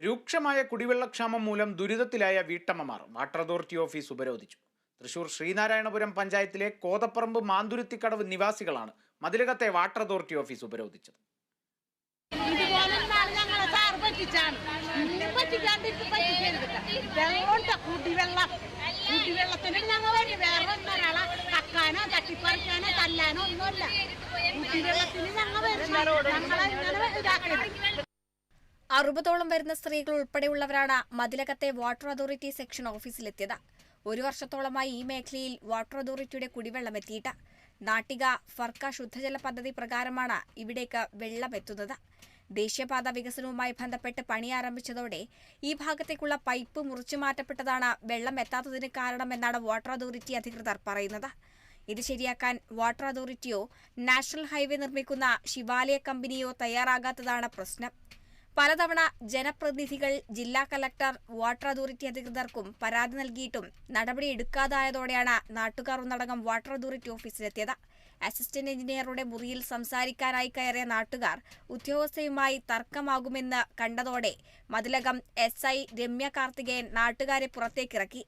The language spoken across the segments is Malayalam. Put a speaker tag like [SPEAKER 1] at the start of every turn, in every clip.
[SPEAKER 1] രൂക്ഷമായ കുടിവെള്ളക്ഷാമം മൂലം ദുരിതത്തിലായ വീട്ടമ്മമാർ വാട്ടർ അതോറിറ്റി ഓഫീസ് ഉപരോധിച്ചു. തൃശൂർ ശ്രീനാരായണപുരം പഞ്ചായത്തിലെ കോതപ്പറമ്പ് മാന്തുരുത്തിക്കടവ് നിവാസികളാണ് മതിലകത്തെ വാട്ടർ അതോറിറ്റി ഓഫീസ് ഉപരോധിച്ചത്.
[SPEAKER 2] ഞങ്ങളെ
[SPEAKER 3] അറുപതോളം വരുന്ന സ്ത്രീകൾ ഉൾപ്പെടെയുള്ളവരാണ് മതിലകത്തെ വാട്ടർ അതോറിറ്റി സെക്ഷൻ ഓഫീസിലെത്തിയത്. ഒരു വർഷത്തോളമായി ഈ മേഖലയിൽ വാട്ടർ അതോറിറ്റിയുടെ കുടിവെള്ളം എത്തിയിട്ട് നാട്ടിക ഫർക്ക ശുദ്ധജല പദ്ധതി പ്രകാരമാണ് ഇവിടേക്ക് വെള്ളം എത്തുന്നത് ദേശീയപാത വികസനവുമായി ബന്ധപ്പെട്ട് പണി ആരംഭിച്ചതോടെ ഈ ഭാഗത്തേക്കുള്ള പൈപ്പ് മുറിച്ചു മാറ്റപ്പെട്ടതാണ് വെള്ളം എത്താത്തതിന് കാരണമെന്നാണ് വാട്ടർ അതോറിറ്റി അധികൃതർ പറയുന്നത്. ഇത് ശരിയാക്കാൻ വാട്ടർ അതോറിറ്റിയോ നാഷണൽ ഹൈവേ നിർമ്മിക്കുന്ന ശിവാലയ കമ്പനിയോ തയ്യാറാകാത്തതാണ് പ്രശ്നം. പലതവണ ജനപ്രതിനിധികൾ ജില്ലാ കലക്ടർ വാട്ടർ അതോറിറ്റി അധികൃതർക്കും പരാതി നൽകിയിട്ടും നടപടി എടുക്കാതായതോടെയാണ് നാട്ടുകാർ ഒന്നടങ്കം വാട്ടർ അതോറിറ്റി ഓഫീസിലെത്തിയത്. അസിസ്റ്റന്റ് എഞ്ചിനീയറുടെ മുറിയിൽ സംസാരിക്കാനായി കയറിയ നാട്ടുകാർ ഉദ്യോഗസ്ഥയുമായി തർക്കമാകുമെന്ന് കണ്ടതോടെ മതിലകം എസ് ഐ രമ്യ കാർത്തികേയൻ നാട്ടുകാരെ പുറത്തേക്കിറക്കി.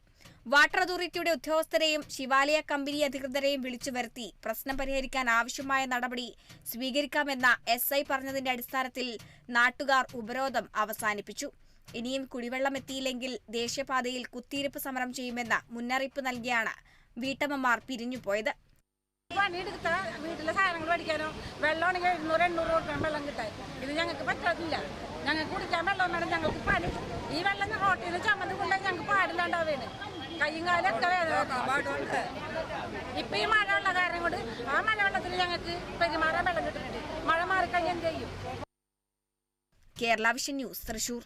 [SPEAKER 3] വാട്ടർ അതോറിറ്റിയുടെ ഉദ്യോഗസ്ഥരെയും ശിവാലയ കമ്പനി അധികൃതരെയും വിളിച്ചു വരുത്തി പ്രശ്നം പരിഹരിക്കാൻ ആവശ്യമായ നടപടി സ്വീകരിക്കാമെന്ന എസ് ഐ പറഞ്ഞതിന്റെ അടിസ്ഥാനത്തിൽ നാട്ടുകാർ ഉപരോധം അവസാനിപ്പിച്ചു. ഇനിയും കുടിവെള്ളം എത്തിയില്ലെങ്കിൽ ദേശീയപാതയിൽ കുത്തിയിരിപ്പ് സമരം ചെയ്യുമെന്ന മുന്നറിയിപ്പ് നൽകിയാണ് വീട്ടമ്മമാർ പിരിഞ്ഞുപോയത്.
[SPEAKER 2] പണിയെടുത്ത ഞങ്ങൾക്ക് പറ്റത്തില്ല കുടിക്കാൻ വെള്ളം വേണം ഞങ്ങൾക്ക് പണി. ഈ വെള്ളം റോട്ടിൽ ചമ്മന്തി കൊണ്ടുപോയി ഞങ്ങൾക്ക് പാടില്ലാണ്ടാവേണ്. കയ്യും കാലൊക്കെ ഈ മഴ ഉള്ള കാരണം കൊണ്ട് ആ മഴവെള്ളത്തിൽ ഞങ്ങൾക്ക് പെരുമാറാൻ വെള്ളം കിട്ടുന്നുണ്ട്. മഴ മാറിക്കഴിഞ്ഞാൽ ചെയ്യും?
[SPEAKER 3] Kerala vision news Thrissur.